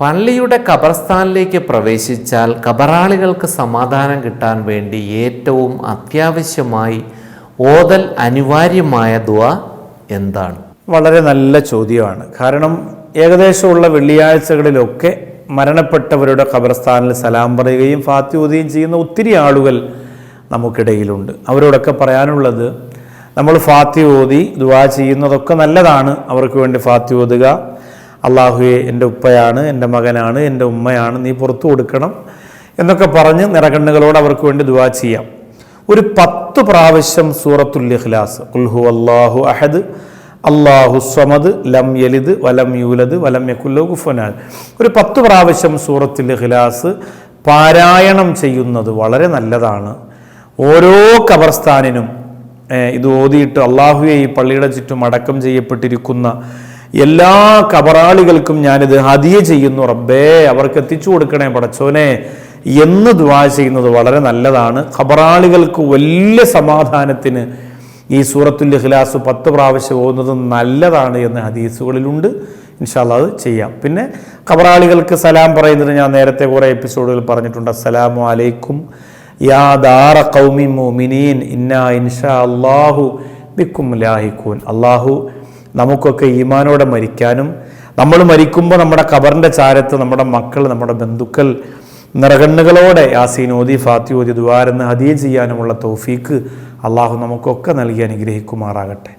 പള്ളിയുടെ ഖബർസ്ഥാനിലേക്ക് പ്രവേശിച്ചാൽ ഖബറാളികൾക്ക് സമാധാനം കിട്ടാൻ വേണ്ടി ഏറ്റവും അത്യാവശ്യമായി ഓതൽ അനിവാര്യമായ ദുവ എന്താണ്? വളരെ നല്ല ചോദ്യമാണ്. കാരണം ഏകദേശമുള്ള വെള്ളിയാഴ്ചകളിലൊക്കെ മരണപ്പെട്ടവരുടെ ഖബർസ്ഥാനിൽ സലാം പറയുകയും ഫാത്യൂതിയും ചെയ്യുന്ന ഒത്തിരി ആളുകൾ നമുക്കിടയിലുണ്ട്. അവരോടൊക്കെ പറയാനുള്ളത് നമ്മൾ ഫാത്തി ഓതി ദുവാ ചെയ്യുന്നതൊക്കെ നല്ലതാണ്. അവർക്ക് വേണ്ടി ഫാത്തി ഓതുക അള്ളാഹുയെ എന്റെ ഉപ്പയാണ് എന്റെ മകനാണ് എന്റെ ഉമ്മയാണ് നീ പുറത്തു കൊടുക്കണം എന്നൊക്കെ പറഞ്ഞ് നിറകണ്ണുകളോട് അവർക്ക് വേണ്ടി ദുവാ ചെയ്യാം. ഒരു പത്ത് പ്രാവശ്യം സൂറത്തുൽ ഇഖ്ലാസ് കുൽഹു അള്ളാഹു അഹദ് അള്ളാഹു സമദ് ലം യലിദ് വലം യൂലദ് വലം യക്കുല്ലോ ഒരു പത്ത് പ്രാവശ്യം സൂറത്തുൽ ഇഖ്ലാസ് പാരായണം ചെയ്യുന്നത് വളരെ നല്ലതാണ്. ഓരോ കബർസ്ഥാനിനും ഇത് ഓതിയിട്ട് അള്ളാഹുയെ ഈ പള്ളിയുടെ ചുറ്റും അടക്കം ചെയ്യപ്പെട്ടിരിക്കുന്ന എല്ലാ കബറാളികൾക്കും ഞാനിത് ഹതിയെ ചെയ്യുന്നു റബ്ബേ അവർക്ക് എത്തിച്ചു കൊടുക്കണേ പടച്ചോനെ. എന്ന് ദ്വാ ചെയ്യുന്നത് വളരെ നല്ലതാണ്. ഖബറാളികൾക്ക് വലിയ സമാധാനത്തിന് ഈ സൂറത്തുൽ ഇഖ്ലാസ് പത്ത് പ്രാവശ്യം പോകുന്നത് നല്ലതാണ് എന്ന് ഹദീസുകളിലുണ്ട്. ഇൻഷാല്ലാ അത് ചെയ്യാം. പിന്നെ ഖബറാളികൾക്ക് സലാം പറയുന്നത് ഞാൻ നേരത്തെ കുറേ എപ്പിസോഡുകൾ പറഞ്ഞിട്ടുണ്ട്. അസ്സലാമു അലൈക്കും. യാ ദാറ ഖൗമി മുഅ്മിനീൻ. ഇന്നാ ഇൻഷാ അള്ളാഹു ബിക്കും ലാഹിക്കൂൻ അള്ളാഹു നമുക്കൊക്കെ ഈമാനോടെ മരിക്കാനും നമ്മൾ മരിക്കുമ്പോൾ നമ്മുടെ കബറിന്റെ ചാരത്ത് നമ്മുടെ മക്കൾ നമ്മുടെ ബന്ധുക്കൾ നിറകണ്ണുകളോടെ യാസീൻ ഫാത്തിയോദി ദുവാരെന്ന് ഹദിയ ചെയ്യാനുമുള്ള തൗഫീക്ക് അള്ളാഹു നമുക്കൊക്കെ നൽകി അനുഗ്രഹിക്കുമാറാകട്ടെ.